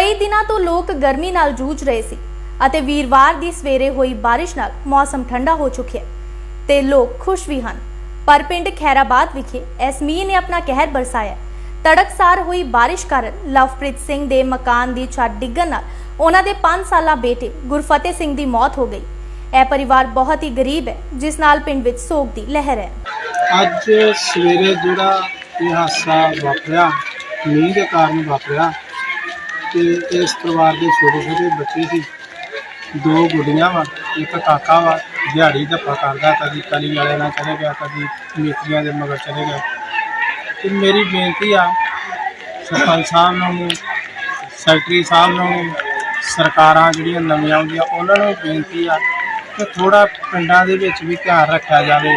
ਕਈ ਦਿਨਾਂ ਤੋਂ ਲੋਕ ਗਰਮੀ ਨਾਲ ਜੂਝ ਰਹੇ ਸੀ ਅਤੇ ਵੀਰਵਾਰ ਦੀ ਸਵੇਰੇ ਹੋਈ ਬਾਰਿਸ਼ ਨਾਲ ਮੌਸਮ ਠੰਡਾ ਹੋ ਚੁੱਕਿਆ ਹੈ ਤੇ ਲੋਕ ਖੁਸ਼ ਵੀ ਹਨ। ਪਰ ਪਿੰਡ ਖੈਰਾਬਾਦ ਵਿਖੇ ਇਸ ਨੇ ਆਪਣਾ ਕਹਿਰ ਬਰਸਾਇਆ। ਤੜਕਸਾਰ ਹੋਈ ਬਾਰਿਸ਼ ਕਾਰਨ ਲਵਪ੍ਰੀਤ ਸਿੰਘ ਦੇ ਮਕਾਨ ਦੀ ਛੱਤ ਡਿੱਗਣ ਨਾਲ ਉਹਨਾਂ ਦੇ 5 ਸਾਲਾ ਬੇਟੇ ਗੁਰਫਤਿਹ ਸਿੰਘ ਦੀ ਮੌਤ ਹੋ ਗਈ। ਇਹ ਪਰਿਵਾਰ ਬਹੁਤ ਹੀ ਗਰੀਬ ਹੈ, ਜਿਸ ਨਾਲ ਪਿੰਡ ਵਿੱਚ ਸੋਗ ਦੀ ਲਹਿਰ ਹੈ। ਅੱਜ ਸਵੇਰੇ ਜਿਹੜਾ ਇਹ ਹਾਦਸਾ ਵਾਪਰਿਆ, ਮੀਂਹ ਦੇ ਕਾਰਨ ਵਾਪਰਿਆ ਤੇ ਇਸ ਪਰਿਵਾਰ ਦੇ ਛੋਟੇ ਛੋਟੇ ਬੱਚੇ ਸੀ। ਦੋ ਗੁੱਡੀਆਂ ਵਾ, ਇੱਕ ਕਾਕਾ ਵਾ, ਦਿਹਾੜੀ ਧੱਪਾ ਕਰਦਾ ਕਦੀ ਕਲੀ ਵਾਲੇ ਨਾਲ ਚਲੇ ਗਿਆ ਕਦੀ ਮਿਸਤਰੀਆਂ ਦੇ ਮਗਰ ਚਲੇ ਗਿਆ। ਤੇ ਮੇਰੀ ਬੇਨਤੀ ਆ, ਸਰਪੰਚ ਸਾਹਿਬ ਨੂੰ, ਸੈਕਟਰੀ ਸਾਹਿਬ ਨੂੰ, ਸਰਕਾਰਾਂ ਜਿਹੜੀਆਂ ਨਵੀਆਂ ਆਉਂਦੀਆਂ, ਉਹਨਾਂ ਨੂੰ ਵੀ ਬੇਨਤੀ ਆ ਕਿ ਥੋੜਾ ਪਿੰਡਾਂ ਦੇ ਵਿੱਚ ਵੀ ਧਿਆਨ ਰੱਖਿਆ ਜਾਵੇ।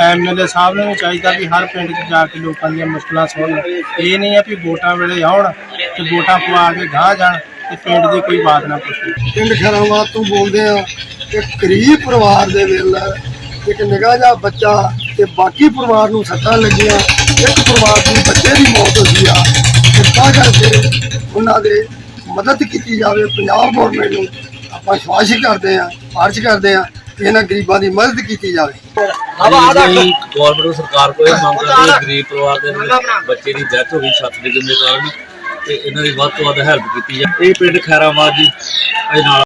ਐਮਐਲਏ ਸਾਹਿਬ ਨੂੰ ਵੀ ਚਾਹੀਦਾ ਵੀ ਹਰ ਪਿੰਡ 'ਚ ਜਾ ਕੇ ਲੋਕਾਂ ਦੀਆਂ ਮੁਸ਼ਕਲਾਂ ਸੁਣਨ। ਇਹ ਨਹੀਂ ਆ ਵੀ ਵੋਟਾਂ ਵੇਲੇ ਆਉਣ ਤੇ ਵੋਟਾਂ ਪਵਾ ਕੇ ਗਾਹ ਜਾਣ ਤੇ ਪਿੰਡ ਦੀ ਕੋਈ ਬਾਤ ਨਾ ਪੁੱਛਣ ਪਿੰਡ ਖੈਰਾਬਾਦ ਤੋਂ ਬੋਲਦੇ ਆ ਕਿ ਗਰੀਬ ਪਰਿਵਾਰ ਦੇ ਵੇਲੇ ਇੱਕ ਨਿਗਾਹ ਜਿਹਾ ਬੱਚਾ ਤੇ ਬਾਕੀ ਪਰਿਵਾਰ ਨੂੰ ਸੱਟਾਂ ਲੱਗੀਆਂ ਇੱਕ ਪਰਿਵਾਰ ਦੀ ਬੱਚੇ ਦੀ ਮੌਤ ਹੋਈ ਆ। ਕਿਰਪਾ ਕਰਕੇ ਉਹਨਾਂ ਦੇ ਮਦਦ ਕੀਤੀ ਜਾਵੇ ਪੰਜਾਬ ਗੌਰਮੈਂਟ ਨੂੰ ਆਪਾਂ ਸਵਾਸ਼ ਕਰਦੇ ਆ ਮਾਰਚ ਕਰਦੇ ਆ ਕਿ ਇਹਨਾਂ ਗਰੀਬਾਂ ਦੀ ਮਦਦ ਕੀਤੀ ਜਾਵੇ। ਗਵਰਨਮੈਂਟ ਸਰਕਾਰ ਕੋਲ ਇਹ ਮੰਗ ਕਰਦੇ ਗਰੀਬ ਪਰਿਵਾਰ ਦੇ ਬੱਚੇ ਦੀ ਡੈਥ ਹੋ ਗਈ ਛੱਤ ਦੇ ਕਾਰਨ ਤੇ ਇਹਨਾਂ ਦੀ ਵੱਧ ਤੋਂ ਵੱਧ ਹੈਲਪ ਕੀਤੀ ਜਾਵੇ ਇਹ ਪਿੰਡ ਖੈਰਾਬਾਦ ਜੀ ਇਹ ਨਾਲ